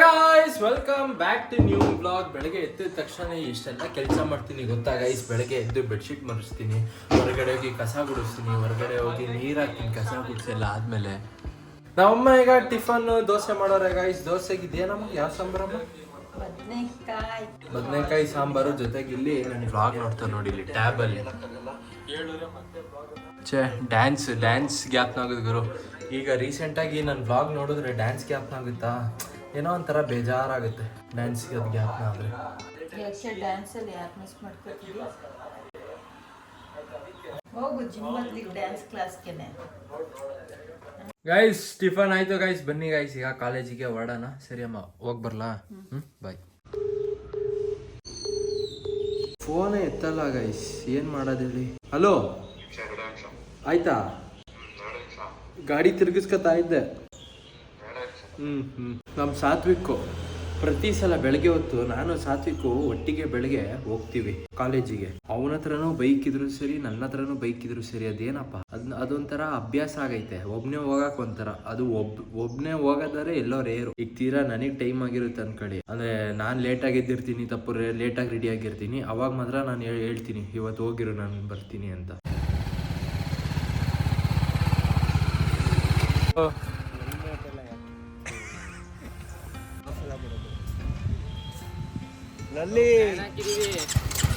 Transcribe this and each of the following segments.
Guys welcome back to new blog ಬೆಳಗ್ಗೆ ಎದ್ದ ತಕ್ಷಣ ಇಷ್ಟೆಲ್ಲ ಕೆಲಸ ಮಾಡ್ತೀನಿ. ಗೊತ್ತಾ ಗೈಸ್ ಬೆಳಗ್ಗೆ ಎದ್ದು ಬೆಡ್ಶೀಟ್ ಮರೆಸ್ತೀನಿ ಹೊರಗಡೆ ಹೋಗಿ ಕಸ ಗುಡಿಸ್ತೀನಿ. ಹೊರಗಡೆ ಹೋಗಿ ನೀರು ಹಾಕ್ತೀನಿ. ಕಸ ಗುಡಿಸೆಲ್ಲ ಆದ್ಮೇಲೆ. ನಮ್ಮಮ್ಮ ಈಗ ಟಿಫನ್ ದೋಸೆ ಮಾಡೋರೆ ಗೈಸ್ ದೋಸೆಗೆ ಇದೇನಮ್ಮ ಯಾವ ಸಂಭ್ರಮ ಬದನೆಕಾಯಿ. ಬದನೆಕಾಯಿ ಸಾಂಬಾರು ಜೊತೆಗೆ ಇಲ್ಲಿ ನಾನು ವ್ಲಾಗ್ ನೋಡ್ತಾ ನೋಡಿ ಇಲ್ಲಿ ಟ್ಯಾಬಲ್ಲಿ ಛೇ ಡ್ಯಾನ್ಸ್ ಡ್ಯಾನ್ಸ್ ಗ್ಯಾಪ್ನಾಗೋದು ಗುರು. ಈಗ ರೀಸೆಂಟಾಗಿ ನಾನು ವ್ಲಾಗ್ ನೋಡಿದ್ರೆ ಡ್ಯಾನ್ಸ್ ಗ್ಯಾಪ್ನಾಗುತ್ತಾ ಏನೋ ಒಂಥರ ಬೇಜಾರಾಗುತ್ತೆ ಡ್ಯಾನ್ಸ್ಗೆ ಅದು ಗ್ಯಾಪ್ನ ಆದರೆ. ಯಾಕೆ ಡ್ಯಾನ್ಸಲ್ಲಿ ಯಾರು ಮಿಸ್ ಮಾಡ್ಕೊತೀವಿ ಹೋಗು ಜಿಮ್ಮಲ್ಲಿ ಡ್ಯಾನ್ಸ್ ಕ್ಲಾಸ್ಗೆನೆ ಗೈಸ್ ಟಿಫನ್ ಆಯ್ತು ಗೈಸ್ ಬನ್ನಿ ಗೈಸ್ ಈಗ ಕಾಲೇಜಿಗೆ ಹೊರಡೋಣ. ಸರಿ ಅಮ್ಮ ಹೋಗಿ ಬರ್ಲಾ? ಹ್ಞೂ ಬಾಯ್ ಫೋನೇ ಎತ್ತಲ್ಲ ಗೈಸ್ ಏನು ಮಾಡೋದು ಹೇಳಿ? ಹಲೋ ಆಯ್ತಾ? ಗಾಡಿ ತಿರ್ಗಿಸ್ಕೊತಾ ಇದ್ದೆ. ಹ್ಮ್ ನಮ್ಮ ಸಾತ್ವಿಕ್ಕು, ಪ್ರತಿ ಸಲ ಬೆಳಗ್ಗೆ ಹೊತ್ತು ನಾನು ಸಾತ್ವಿಕ್ಕು ಒಟ್ಟಿಗೆ ಬೆಳಗ್ಗೆ ಹೋಗ್ತೀವಿ ಕಾಲೇಜಿಗೆ. ಅವನ ಹತ್ರನೂ ಬೈಕ್ ಇದ್ರು ಸರಿ, ನನ್ನ ಹತ್ರನೂ ಬೈಕ್ ಇದ್ರು ಸರಿ, ಅದೇನಪ್ಪ? ಅದ್ ಅದೊಂಥರ ಅಭ್ಯಾಸ ಆಗೈತೆ. ಒಬ್ನೇ ಹೋಗಕ್ ಒಂಥರ. ಅದು ಒಬ್, ಒಬ್ನೇ ಹೋಗೋದಾರೆ ಎಲ್ಲೋ ರೇರು ಈಗ ತೀರಾ ನನಗೆ ಟೈಮ್ ಆಗಿರುತ್ತೆ ಅನ್ಕೊಳ್ಳಿ. ಅಂದ್ರೆ ನಾನು ಲೇಟ್ ಆಗಿ ಎದ್ದಿರ್ತೀನಿ, ತಪ್ಪು ಲೇಟ್ ಆಗಿ ರೆಡಿ ಆಗಿರ್ತೀನಿ ಅವಾಗ ಮಾತ್ರ ನಾನು ಹೇಳ್ತೀನಿ ಇವತ್ತು ಹೋಗಿರು, ನಾನು ಬರ್ತೀನಿ ಅಂತ.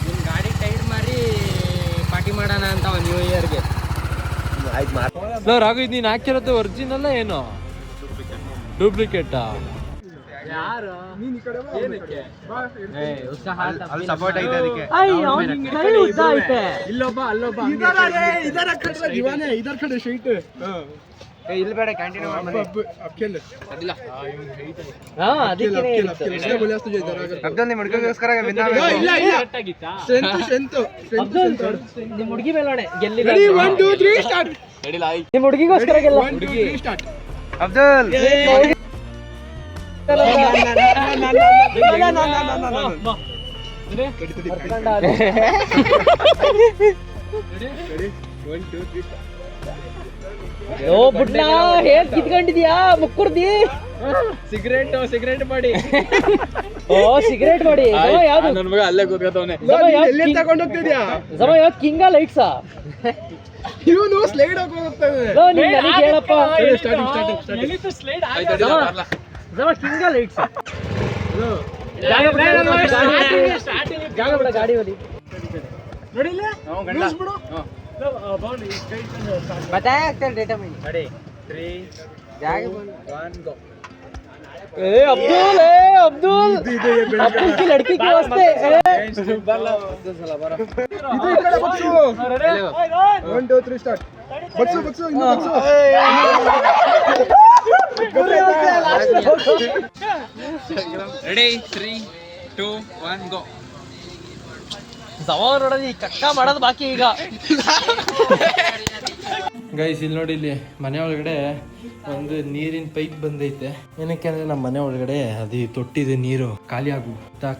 ನಿಮ್ ಗಾಡಿ ಟೈರ್ ಮಾರಿ ಪಾರ್ಟಿ ಮಾಡೋಣ ಅಂತ ನ್ಯೂ ಇಯರ್ಗೆ ರಾಘು ಇದು ನೀನು ಹಾಕಿರೋದು ಒರಿಜಿನಲ್ಲ ಏನು? ಡೂಪ್ಲಿಕೇಟಾ ಯಾರು? ಸಪೋರ್ಟ್ ಐತೆ ಅದಕ್ಕೆ. ಕಡೆ ಅಲ್ಲೊಬ್ಬ ಇಲ್ಲಿ ಬೇಡ ಕ್ಯಾಂಟೀನ್ ಹಾ ಅದಕ್ಕೆ ಅಬ್ದಲ್ ಮುಡ್ಕೋಸ್ಕರ ನಿಮ್ ಹುಡುಗಿ ಅಬ್ದುಲ್ ಒನ್ ನಿಮ್ ಹುಡುಗಿಗೋಸ್ಕರ ಗೆಲ್ಲ ಅಬ್ದುಲ್ ಓ ಬುಡ್ನ ಹೇಗ್ ಕಿತ್ಕೊಂಡಿದ್ಯಾ? ಮುಕ್ಕುರ್ದಿ. ಸಿಗರೇಟ್ ಸಿಗರೇಟ್ ಮಾಡಿ. ಓ ಸಿಗರೇಟ್ ಮಾಡಿ. ಜಮ ಯಾವ್ದು? ನನ್ ಮಗ ಅಲ್ಲೇ ಕೂತ್ಕೊತವನೆ. ಜಮ ಯಾವ್ದು ತಗೊಂಡೋಗ್ತಿದ್ಯಾ ಜಮ ಯಾವ್ದು ಕಿಂಗ ಲೈಟ್ಸ ಇವನು ಸ್ಲೈಡ್ ಹೋಗ್ತಾನೆ ಲೋ ನೀನ್ ನನಗೆ ಹೇಳಪ್ಪ. ಜಮ ಜಮ ಕಿಂಗ ಲೈಟ್ಸ್ ಜಾಗ ಬಿಡ ಜಾಗ ಬಿಡ. ಗಾಡಿ ಹೊಡಿ बताया अक्सर डेटा में अरे थ्री जाके वन गो ए अब्दुल ए अब्दुल अब्दुल की लड़की के वास्ते ए बल्ला साला बारा इधर इकडे बच्चू अरे 1 2 3 स्टार्ट बच्चू बच्चू इन्ना बच्चू रेडी 3 2 1 गो ಸವಾಲ್ ನೋಡೋದು ಈ ಕಕ್ಕ ಮಾಡೋದು ಬಾಕಿ ಈಗ. ಗೈಸ್ ಇಲ್ಲಿ ನೋಡಿ, ಇಲ್ಲಿ ಮನೆ ಒಳಗಡೆ ಒಂದು ನೀರಿನ ಪೈಪ್ ಬಂದೈತೆ. ಏನಕ್ಕೆ ಅಂದ್ರೆ ನಮ್ಮ ಮನೆ ಒಳಗಡೆ ಅದು ತೊಟ್ಟಿದೆ ನೀರು. ಖಾಲಿ ಆಗು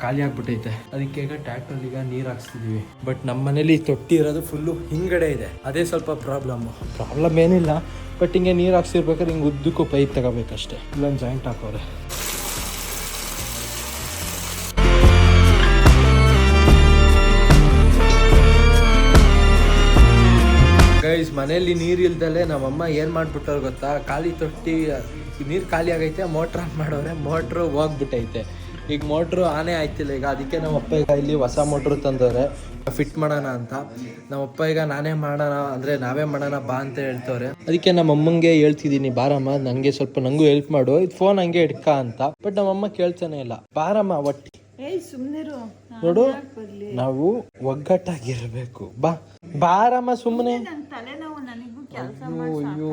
ಖಾಲಿ ಆಗ್ಬಿಟ್ಟೈತೆ. ಅದಕ್ಕೆ ಈಗ ಟ್ರ್ಯಾಕ್ಟರ್ ಈಗ ನೀರು ಹಾಕ್ಸ್ತಿದೀವಿ. ಬಟ್ ನಮ್ಮ ಮನೇಲಿ ತೊಟ್ಟಿ ಇರೋದು ಫುಲ್ಲು ಹಿಂಗಡೆ ಇದೆ. ಅದೇ ಸ್ವಲ್ಪ ಪ್ರಾಬ್ಲಮ್ ಪ್ರಾಬ್ಲಮ್ ಏನಿಲ್ಲ. ಬಟ್ ಹಿಂಗೆ ನೀರು ಹಾಕ್ಸಿರ್ಬೇಕಾದ್ರೆ ಹಿಂಗೆ ಉದ್ದಕ್ಕೂ ಪೈಪ್ ತಗೋಬೇಕಷ್ಟೇ. ಇಲ್ಲೊಂದು ಜಾಯಿಂಟ್ ಹಾಕೋರೆ ಮನೆಯಲ್ಲಿ ನೀರು ಇಲ್ದಲೆ ನಮ್ಮಮ್ಮ ಏನು ಮಾಡ್ಬಿಟ್ಟವ್ರು ಗೊತ್ತಾ? ಖಾಲಿ ತೊಟ್ಟಿ, ನೀರು ಖಾಲಿ ಆಗೈತೆ, ಮೋಟ್ರ್ ಆನ್ ಮಾಡೋರೆ, ಮೋಟ್ರು ಹೋಗ್ಬಿಟ್ಟೈತೆ. ಈಗ ಮೋಟ್ರು ಆನೇ ಆಯ್ತಿಲ್ಲ. ಈಗ ಅದಕ್ಕೆ ನಮ್ಮ ಅಪ್ಪ ಈಗ ಇಲ್ಲಿ ಹೊಸ ಮೋಟ್ರು ತಂದವ್ರೆ. ಫಿಟ್ ಮಾಡೋಣ ಅಂತ. ನಮ್ಮಪ್ಪ ಈಗ ನಾನೇ ಮಾಡೋಣ, ಅಂದರೆ ನಾವೇ ಮಾಡೋಣ ಬಾ ಅಂತ ಹೇಳ್ತವ್ರೆ. ಅದಕ್ಕೆ ನಮ್ಮ ಅಮ್ಮಂಗೆ ಹೇಳ್ತಿದ್ದೀನಿ, ಬಾರಮ್ಮ ನನಗೆ ಸ್ವಲ್ಪ ನಂಗೂ ಹೆಲ್ಪ್ ಮಾಡು. ಇದು ಫೋನ್ ಹಂಗೆ ಇಡ್ಕ ಅಂತ. ಬಟ್ ನಮ್ಮಮ್ಮ ಕೇಳ್ತಾನೆ ಇಲ್ಲ. ಬಾರಮ್ಮ, ಒಟ್ಟಿ. ನೋಡು ನಾವು ಒಗ್ಗಟ್ಟಾಗಿರ್ಬೇಕು. ಬಾ. ಬಾರಮ್ಮ ಸುಮ್ಮನೆ ನನ್ನ ತಲೆನೋವು ನನಗೂ ಕೆಲಸ ಅಯ್ಯೋ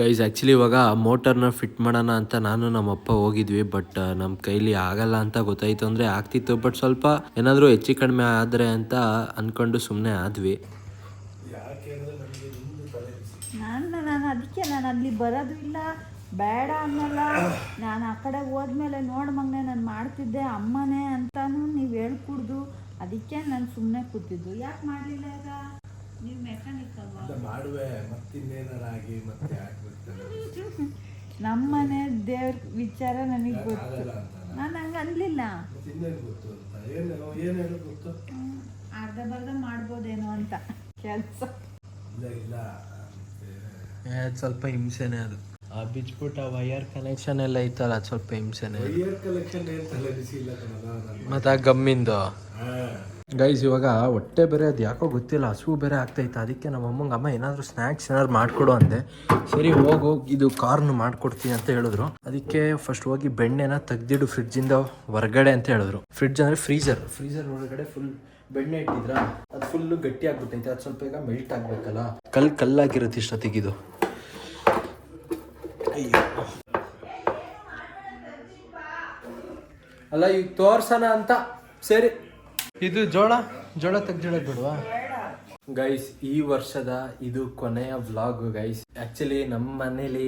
ಗೈಸ್ ಆ್ಯಕ್ಚುಲಿ ಇವಾಗ ಮೋಟರ್ನ ಫಿಟ್ ಮಾಡೋಣ ಅಂತ ನಾನು ನಮ್ಮ ಅಪ್ಪ ಹೋಗಿದ್ವಿ ಬಟ್ ನಮ್ಮ ಕೈಲಿ ಆಗಲ್ಲ ಅಂತ ಗೊತ್ತಾಯ್ತು ಅಂದರೆ ಆಗ್ತಿತ್ತು. ಬಟ್ ಸ್ವಲ್ಪ ಏನಾದರೂ ಹೆಚ್ಚು ಕಡಿಮೆ ಆದರೆ ಅಂತ ಅನ್ಕೊಂಡು ಸುಮ್ಮನೆ ಆದ್ವಿ. ನಾನು ನಾನು ಅದಕ್ಕೆ ನಾನು ಅಲ್ಲಿ ಬರೋದು ಇಲ್ಲ. ಬೇಡ ಅನ್ನಲ್ಲ. ನಾನು ಆ ಕಡೆ ಹೋದ್ಮೇಲೆ ನೋಡ್ ಮಗನೆ ನಾನು ಮಾಡ್ತಿದ್ದೆ ಅಮ್ಮನೇ ಅಂತಾನು ನೀವು ಹೇಳ್ಕೊಡ್ದು. ಅದಕ್ಕೆ ನಾನು ಸುಮ್ಮನೆ ಕೂತಿದ್ದು. ಯಾಕೆ ಮಾಡಲಿಲ್ಲ ಈಗ? ನೀವು ಮೆಕ್ಯಾನಿಕ್ ಅಲ್ವಾ? ಮಾಡುವೆ ಮತ್ತಿನ್ನೇನಾರಾಗಿ ಮತ್ತೆ ನಮ್ಮನೆ ದೇವ್ರ ವಿಚಾರ ನನಗೆ ಗೊತ್ತು. ನಾನು. ಹಂಗೆ ಅನ್ಲಿಲ್ಲ. ಅರ್ಧ ಬರ್ಧ ಮಾಡ್ಬೋದೇನೋ ಅಂತ. ಕೆಲಸ. ಸ್ವಲ್ಪ ಹಿಂಸೆನೇ ಅದು. ಆ ಬಿಚ್ಬಿಟ್ಟು ಆ ವೈರ್ ಕನೆಕ್ಷನ್ ಎಲ್ಲ ಇತ್ತಲ್ಲ ಅದು ಸ್ವಲ್ಪ ಹಿಂಸೆನೆ ಮತ್ತು ಆ ಗಮ್ಮಿಂದು? ಗೈಸ್ ಇವಾಗ ಹೊಟ್ಟೆ ಬೇರೆ ಅದು ಯಾಕೋ ಗೊತ್ತಿಲ್ಲ ಹಸು ಬೇರೆ ಆಗ್ತೈತೆ. ಅದಕ್ಕೆ ನಮ್ಮ ಅಮ್ಮಂಗೆ ಅಮ್ಮ ಏನಾದರೂ ಸ್ನ್ಯಾಕ್ಸ್ ಏನಾದ್ರು ಮಾಡಿಕೊಡು ಅಂದೆ. ಸರಿ ಹೋಗು ಇದು ಕಾರ್ನ್ ಮಾಡ್ಕೊಡ್ತೀನಿ ಅಂತ ಹೇಳಿದ್ರು. ಅದಕ್ಕೆ ಫಸ್ಟ್ ಹೋಗಿ ಬೆಣ್ಣೆನ ತೆಗ್ದಿಡು ಫ್ರಿಡ್ಜಿಂದ ಹೊರಗಡೆ ಅಂತ ಹೇಳಿದ್ರು. ಫ್ರಿಡ್ಜ್ ಅಂದರೆ ಫ್ರೀಜರ್ ಫ್ರೀಜರ್ ಒಳಗಡೆ ಫುಲ್ ಬೆಣ್ಣೆ ಇಟ್ಟಿದ್ರ? ಅದು ಫುಲ್ಲು ಗಟ್ಟಿ ಆಗ್ಬಿಟ್ಟೈತೆ. ಅದು ಸ್ವಲ್ಪ ಈಗ ಮೆಲ್ಟ್ ಆಗಬೇಕಲ್ಲ. ಕಲ್ ಕಲ್ಲಾಗಿರುತ್ತೆ ಇಷ್ಟ ಅಯ್ಯೋ ಅಲ್ಲ ಈಗ ತೋರ್ಸೋಣ ಅಂತ ಸರಿ. ಇದು ಜೋಳ ಜೋಳ ತೆಗ್ದಿಡೋದು ಬಿಡುವಾ? ಗೈಸ್ ಈ ವರ್ಷದ ಇದು ಕೊನೆಯ ವ್ಲಾಗ್ ಗೈಸ್ ಆಕ್ಚುಲಿ ನಮ್ಮ ಮನೇಲಿ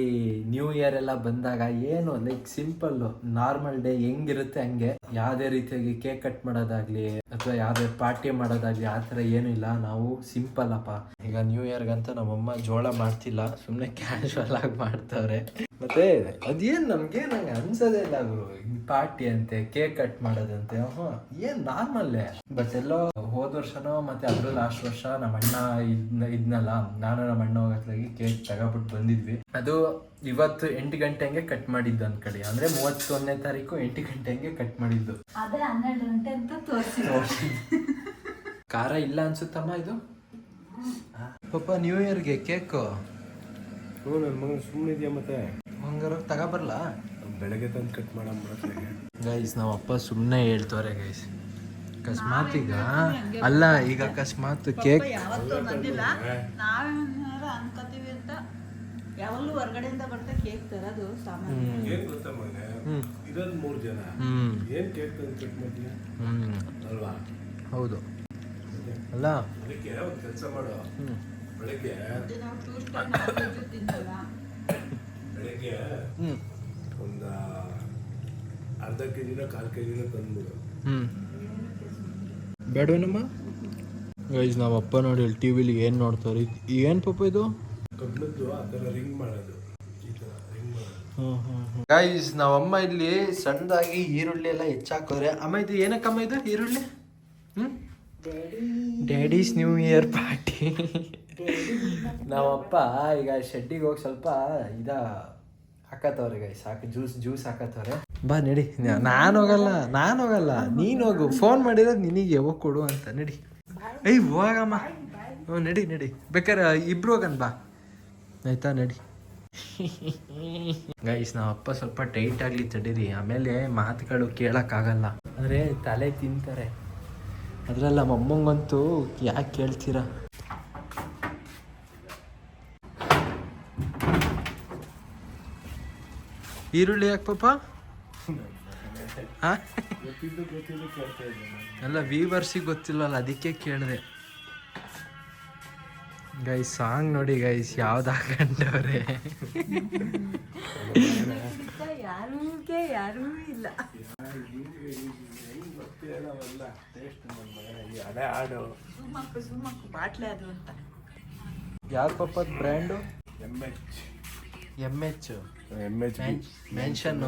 ನ್ಯೂ ಇಯರ್ ಎಲ್ಲ ಬಂದಾಗ ಏನು ಲೈಕ್ ಸಿಂಪಲ್ ನಾರ್ಮಲ್ ಡೇ ಹೆಂಗಿರುತ್ತೆ ಹಂಗೆ. ಯಾವ್ದೇ ರೀತಿಯಾಗಿ ಕೇಕ್ ಕಟ್ ಮಾಡೋದಾಗ್ಲಿ, ಅಥವಾ ಯಾವ್ದೇ ಪಾರ್ಟಿ ಮಾಡೋದಾಗ್ಲಿ, ಆ ತರ ಏನು ಇಲ್ಲ. ನಾವು ಸಿಂಪಲ್ ಅಪ್ಪ. ಈಗ ನ್ಯೂ ಇಯರ್ಗಂತ ನಮ್ಮಮ್ಮ ಜೋಳ ಮಾಡ್ತಿಲ್ಲ. ಸುಮ್ಮನೆ ಕ್ಯಾಶುವಲ್ ಆಗಿ ಮಾಡ್ತಾವ್ರೆ. ಮತ್ತೆ ಅದೇನ್ ನಮ್ಗೆ ನಂಗೆ ಅನ್ಸೋದೇ ಇಲ್ಲ ಗುರು. ಪಾರ್ಟಿ ಅಂತೆ ಕೇಕ್ ಕಟ್ ಮಾಡೋದಂತೆ ಹ್ಞೂ ಏನ್ ನಾರ್ಮಲ್ಲೇ ಬಟ್ ಎಲ್ಲೋ ಹೋದ ವರ್ಷನೋ ಮತ್ತೆ ಅದ್ರ ಲಾಸ್ಟ್ ವರ್ಷ ನಮ್ಮ ಅಣ್ಣ ಇದ್ನ ಇದ್ನಲ್ಲ ನಾನು ನಮ್ಮ ಅಣ್ಣ ಹೋಗತ್ಲಾಗಿ ಕೇಕ್ ತಗೊಬಿಟ್ಟು ಬಂದಿದ್ವಿ. ಅದು ಇವತ್ತು ಎಂಟು ಗಂಟೆ ಹಂಗೆ ಕಟ್ ಮಾಡಿದ್ದು ಅನ್ಕಡಿ ಅಂದ್ರೆ ಮೂವತ್ತೊಂದನೇ ತಾರೀಕು ಎಂಟು ಗಂಟೆ ಹಂಗೆ ಕಟ್ ಮಾಡಿದ್ದು. ಅದೇ ಹನ್ನೆರಡು ಗಂಟೆ ಅಂತ ತೋರಿಸಿ ಖಾರ ಇಲ್ಲ ಅನ್ಸುತ್ತಮ್ಮ ಇದು? ಪಾಪ ನ್ಯೂ ಇಯರ್ಗೆ ಕೇಕು ಹ್ಞೂ ನನ್ನ ಮಗನ ಸುಮ್ಮನೆ ಇದೆಯಾ ಮತ್ತೆ? ಹಂಗಾರ ತಗೊಬರ್ಲಾ ಬೆಳಗ್ಗೆ ತಂದು ಕಟ್ ಮಾಡಂಬಿಡತ್ತೆ ಗೈಸ್ ನಾವು ಅಪ್ಪ ಸುಮ್ಮನೆ ಹೇಳ್ತವ್ರೆ ಗೈಸ್ ಅಕಸ್ಮಾತ್ ಈಗ ಅಲ್ಲ ಈಗ ಅಕಸ್ಮಾತ್ ಕೇಕ್ ಯಾವತ್ತೂ ಬಂದಿಲ್ಲ. ನಾವೇನಾರು ಅನ್ಕೋತೀವಿ ಅಂತ ಯಾವಾಗಲೂ ಹೊರಗಡೆಯಿಂದ ಬರ್ತಾ ಕೇಕ್ ತರೋದು ಸಾಮಾನ್ಯ. ಏನು ಗೊತ್ತಾ ಮನೆ ಇರೋದು ಮೂರು ಜನ. ಏನು ಕೇಕ್ ತಂದು ಕಟ್ ಮಾಡ್ತೀಯ? ಹ್ಮ್. ಅಲ್ವಾ? ಹೌದು. ಅಲ್ಲ. ಅದಕ್ಕೆ ಒಂದು ಕೆಲಸ ಮಾಡು. ಬೆಳಗ್ಗೆ ಬೆಳಗ್ಗೆ ಹ್ಮ್. ಒಂದು ಅರ್ಧ ಕೆ ಜಿನ ಕಾಲು ಕೆ ಜಿನ ತಂದ್ಬಿಡು. ಹ್ಮ್. ಬೇಡವೇನಮ್ಮ? ಗೈಸ್ ನಮ್ಮ ಅಪ್ಪ ನೋಡಿ ಇಲ್ಲಿ ಟಿ ವಿಲಿ ಏನು ನೋಡ್ತಾರೆ. ಏನು ಪಾಪ ಇದು? ಕಬ್ಬಿಣದ್ದು ಆ ಥರ ರಿಂಗ್ ಮಾಡೋದು. ಈ ಥರ ರಿಂಗ್ ಮಾಡೋದು. ಗೈಸ್ ನಾವಮ್ಮ ಇಲ್ಲಿ ಸಣ್ಣದಾಗಿ ಈರುಳ್ಳಿ ಎಲ್ಲ ಹೆಚ್ಚಾಕೋರೆ ಅಮ್ಮ ಇದು ಏನಕ್ಕಮ್ಮ ಇದು ಈರುಳ್ಳಿ? ಹ್ಮ್? ಡ್ಯಾಡೀಸ್ ನ್ಯೂ ಇಯರ್ ಪಾರ್ಟಿ ನಾವಪ್ಪ ಈಗ ಶೆಡ್ಡಿಗೆ ಹೋಗಿ ಸ್ವಲ್ಪ ಇದ ಹಾಕತ್ತವ್ರೆ ಗೈಸ್ ಸಾಕು ಜ್ಯೂಸ್ ಜ್ಯೂಸ್ ಹಾಕತ್ತವ್ರೆ. ಬಾ ನಡಿ. ನಾನು ಹೋಗಲ್ಲ ನಾನು ಹೋಗಲ್ಲ. ನೀನು ಹೋಗು. ಫೋನ್ ಮಾಡಿದ್ರೆ ನಿನಗೆ ಯಾವಾಗ ಕೊಡು ಅಂತ. ನಡಿ. ಏಯ್ ಹೋಗಮ್ಮ. ಹ್ಞೂ ನಡಿ ನಡಿ. ಬೇಕಾದ್ರೆ ಇಬ್ರು ಹೋಗನ್ ಬಾ. ಆಯ್ತಾ ನಡಿ. ಗೈಸ್ ನಾವು ಅಪ್ಪ ಸ್ವಲ್ಪ ಟೈಟ್ ಆಗಲಿ ತಡೀರಿ. ಆಮೇಲೆ ಮಾತುಗಳು ಕೇಳೋಕ್ಕಾಗಲ್ಲ ಅಂದ್ರೆ ತಲೆ ತಿಂತಾರೆ. ಅದರಲ್ಲ ನಮ್ಮ ಅಮ್ಮಂಗಂತೂ ಯಾಕೆ ಕೇಳ್ತೀರಾ? ಈರುಳ್ಳಿ ಯಾಕೆ ಪಾಪ? ಎಲ್ಲ ಅಲ್ಲ ವೀವರ್ಸಿಗೆ ಗೊತ್ತಿಲ್ಲಲ್ಲ ಅದಕ್ಕೆ ಕೇಳಿದೆ. ಗೈಸ್ ಸಾಂಗ್ ನೋಡಿ ಗೈಸ್ ಯಾವ್ದು ಹಾಕೊಂಡವ್ರೆ ಯಾರು ಇಲ್ಲ. ಯಾರ ಪಾಪದ brand M H M H M H mention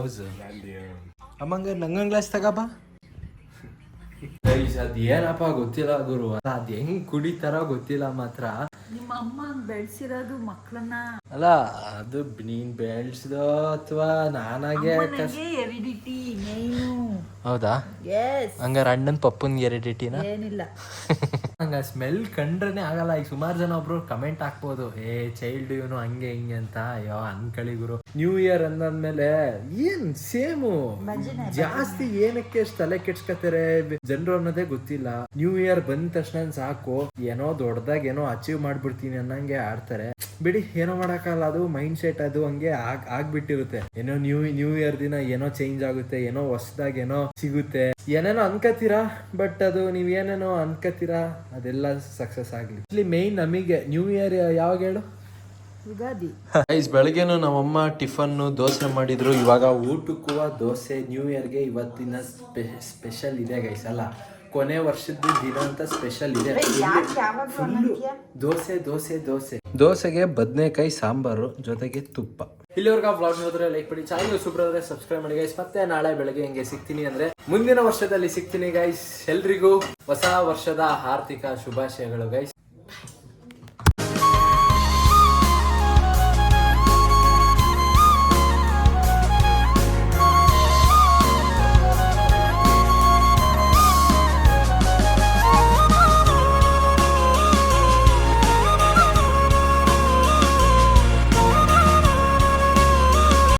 ಅಮ್ಮಂಗ ನಂಗಂಗ್ ಗ್ಲಾಸ್ ತಗಬಾ ಅದು ಏನಪ್ಪ ಗೊತ್ತಿಲ್ಲ ಗುರು. ಅದ್ ಹೆಂಗ್ ಕುಡಿತಾರೋ ಗೊತ್ತಿಲ್ಲ ಮಾತ್ರ. ನಿಮ್ಮ ಅಮ್ಮ ಬೆಳೆಸಿರೋದು ಮಕ್ಕಳನ್ನ ಅಲ್ಲ ಅದು ನೀನ್ ಬೆಳ್ಸಿದೋ ಅಥವಾ ನಾನಾಗೆ ಎರಿಡಿಟಿ ಹೌದಾ? ಹಂಗಾರ ಅಣ್ಣನ್ ಪಪ್ಪನ್ ಎರಿಡಿಟಿನ? ಏನಿಲ್ಲ. ಹಂಗ ಸ್ಮೆಲ್ ಕಂಡ್ರೇ ಆಗಲ್ಲ. ಈಗ ಸುಮಾರು ಜನ ಒಬ್ರು ಕಮೆಂಟ್ ಹಾಕ್ಬೋದು. ಏ ಚೈಲ್ಡ್ ಇವನು ಹಂಗೆ ಹಿಂಗೆ ಅಂತ. ಅಯ್ಯೋ ಅನ್ಕಳಿ ಗುರು. ನ್ಯೂ ಇಯರ್ ಅಂದಾದ್ಮೇಲೆ ಏನ್ ಸೇಮು ಜಾಸ್ತಿ ಏನಕ್ಕೆ ತಲೆ ಕೆಡ್ಸ್ಕತಾರೆ ಜನರು ಅನ್ನೋದೇ ಗೊತ್ತಿಲ್ಲ. ನ್ಯೂ ಇಯರ್ ಬಂದ ತಕ್ಷಣ ಸಾಕು. ಏನೋ ದೊಡ್ಡದಾಗ ಏನೋ ಅಚೀವ್ ಮಾಡ್ಬಿಡ್ತೀನಿ ಅನ್ನಂಗೆ ಆಡ್ತಾರೆ. ಬಿಡಿ ಏನೋ ಮಾಡಕ್ಕಲ್ಲ ಅದು ಮೈಂಡ್ ಸೆಟ್ ಅದು ಹಂಗೆ ಆಗ್ ಆಗ್ಬಿಟ್ಟಿರುತ್ತೆ. ಏನೋ ನ್ಯೂ ನ್ಯೂ ಇಯರ್ ದಿನ ಏನೋ ಚೇಂಜ್ ಆಗುತ್ತೆ. ಏನೋ ಹೊಸದಾಗ ಏನೋ ಸಿಗುತ್ತೆ. ಏನೇನೋ ಅನ್ಕತೀರಾ ಬಟ್ ಅದು ನೀವ್ ಏನೇನೋ ಅನ್ಕತೀರಾ ಅದೆಲ್ಲ ಸಕ್ಸಸ್ ಆಗಲಿ. ಇಲ್ಲಿ ಮೇನ್ ನಮಗೆ ನ್ಯೂ ಇಯರ್ ಯಾವಾಗ ಹೇಳು? ಯುಗಾದಿ. ಗೈಸ್ ಬೆಳಗ್ಗೆನು ನಮ್ಮಮ್ಮ ಟಿಫನ್ನು ದೋಸೆ ಮಾಡಿದ್ರು. ಇವಾಗ ಊಟಕ್ಕೂ ದೋಸೆ ನ್ಯೂ ಇಯರ್ಗೆ ಇವತ್ತಿನ ಸ್ಪೆಷಲ್ ಇದೆ ಗೈಸ್ ಅಲ್ಲ? ಕೊನೆ ವರ್ಷದ ದಿನ ಅಂತ ಸ್ಪೆಷಲ್ ಇದೆ ಫುಲ್ಲು ದೋಸೆ ದೋಸೆ ದೋಸೆ. ದೋಸೆಗೆ ಬದನೆಕಾಯಿ ಸಾಂಬಾರು ಜೊತೆಗೆ ತುಪ್ಪ. ಇಲ್ಲಿವರೆಗೂ ವ್ಲಾಗ್ ನೋಡಿದ್ರೆ ಲೈಕ್ ಮಾಡಿ ಚಾನಲ್ ಸೂಪರ್ ಆದ್ರೆ ಸಬ್ಸ್ಕ್ರೈಬ್ ಮಾಡಿ ಗೈಸ್ ಮತ್ತೆ ನಾಳೆ ಬೆಳಗ್ಗೆ ಹಿಂಗೆ ಸಿಗ್ತೀನಿ ಅಂದ್ರೆ ಮುಂದಿನ ವರ್ಷದಲ್ಲಿ ಸಿಗ್ತೀನಿ ಗೈಸ್ ಎಲ್ರಿಗೂ ಹೊಸ ವರ್ಷದ ಆರ್ಥಿಕ ಶುಭಾಶಯಗಳು ಗೈಸ್